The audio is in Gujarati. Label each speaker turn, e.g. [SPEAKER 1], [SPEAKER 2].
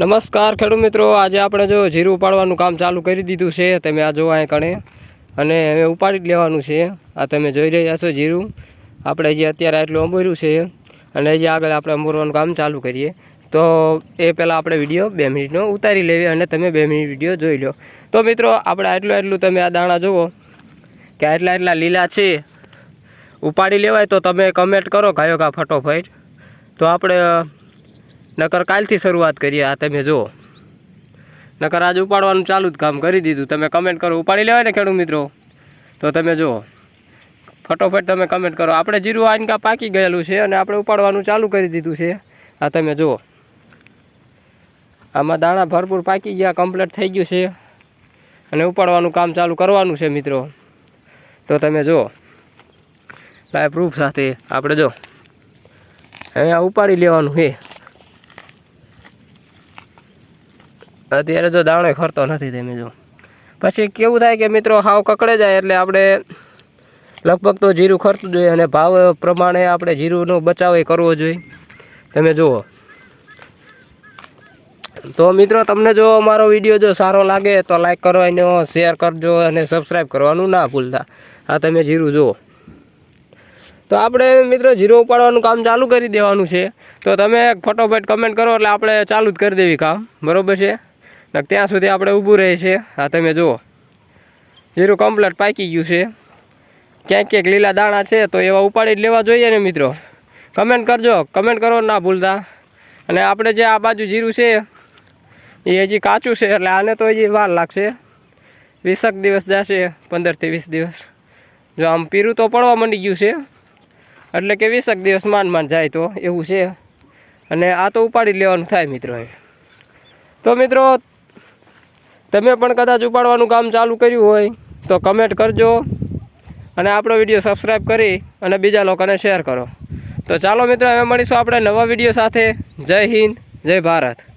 [SPEAKER 1] નમસ્કાર ખેડૂત મિત્રો. આજે આપણે જો જીરું ઉપાડવાનું કામ ચાલુ કરી દીધું છે તમે આ જોવા કણે. અને હવે ઉપાડી જ લેવાનું છે. આ તમે જોઈ રહ્યા છો જીરું. આપણે જે અત્યારે આટલું અંબોર્યું છે અને જે આગળ આપણે અંબોરવાનું કામ ચાલુ કરીએ, તો એ પહેલાં આપણે વીડિયો બે મિનિટનો ઉતારી લેવી અને તમે બે મિનિટ વીડિયો જોઈ લો. તો મિત્રો, આપણે આટલું આટલું તમે આ દાણા જુઓ કે આટલા આટલા લીલા છે. ઉપાડી લેવાય તો તમે કમેન્ટ કરો ગાયો ગા ફટોફટ. તો આપણે નકર કાલથી શરૂઆત કરીએ. આ તમે જુઓ. નકર આજે ઉપાડવાનું ચાલુ જ કામ કરી દીધું. તમે કમેન્ટ કરો. ઉપાડી લેવાય ને ખેડૂત મિત્રો. તો તમે જુઓ. ફટોફટ તમે કમેન્ટ કરો. આપણે જીરું આનકા પાકી ગયેલું છે અને આપણે ઉપાડવાનું ચાલુ કરી દીધું છે. આ તમે જુઓ. આમાં દાણા ભરપૂર પાકી ગયા કમ્પ્લીટ થઈ ગયું છે. અને ઉપાડવાનું કામ ચાલુ કરવાનું છે મિત્રો. તો તમે જુઓ. લાઈવ પ્રૂફ સાથે. આપણે જો અહીંયા ઉપાડી લેવાનું છે. અત્યારે તો દાણો ખરતો નથી તમે જો. પછી કેવું થાય કે મિત્રો હાવ કકડે જાય એટલે આપણે લગભગ તો જીરું ખર્ચવું જોઈએ અને ભાવ પ્રમાણે આપણે જીરુંનો બચાવ એ કરવો જોઈએ. તમે જુઓ. તો મિત્રો તમને જો અમારો વીડિયો જો સારો લાગે તો લાઈક કરવાનો શેર કરજો અને સબસ્ક્રાઈબ કરવાનું ના ભૂલતા. આ તમે જીરું જુઓ. તો આપણે મિત્રો જીરો ઉપાડવાનું કામ ચાલુ કરી દેવાનું છે. તો તમે ફટોફટ કમેન્ટ કરો એટલે આપણે ચાલુ જ કરી દેવી કામ. બરોબર છે? ત્યાં સુધી આપણે ઊભું રહે છે. હા, તમે જુઓ. જીરું કમ્પ્લેટ પાકી ગયું છે. ક્યાંક ક્યાંક લીલા દાણા છે તો એવા ઉપાડી જ લેવા જોઈએ ને મિત્રો. કમેન્ટ કરજો. કમેન્ટ કરો ના ભૂલતા. અને આપણે જે આ બાજુ જીરું છે, એ હજી કાચું છે, એટલે આને તો હજી વાર લાગશે. વીસક દિવસ જશે પંદરથી વીસ દિવસ. જો આમ પીરું તો પડવા માંડી ગયું છે. એટલે કે વીસક દિવસ માંડ માંડ જાય તો એવું છે. અને આ તો ઉપાડી લેવાનું થાય મિત્રો તો મિત્રો તમે પણ કદાચ ઉપાડવાનું કામ ચાલુ કર્યું હોય, તો કમેન્ટ કરજો. અને આપણો વીડિયો સબસ્ક્રાઈબ કરી અને બીજા લોકોને શેર કરો. તો ચાલો મિત્રો, હવે મળીશું આપણે નવા વીડિયો સાથે. જય હિન્દ, જય ભારત.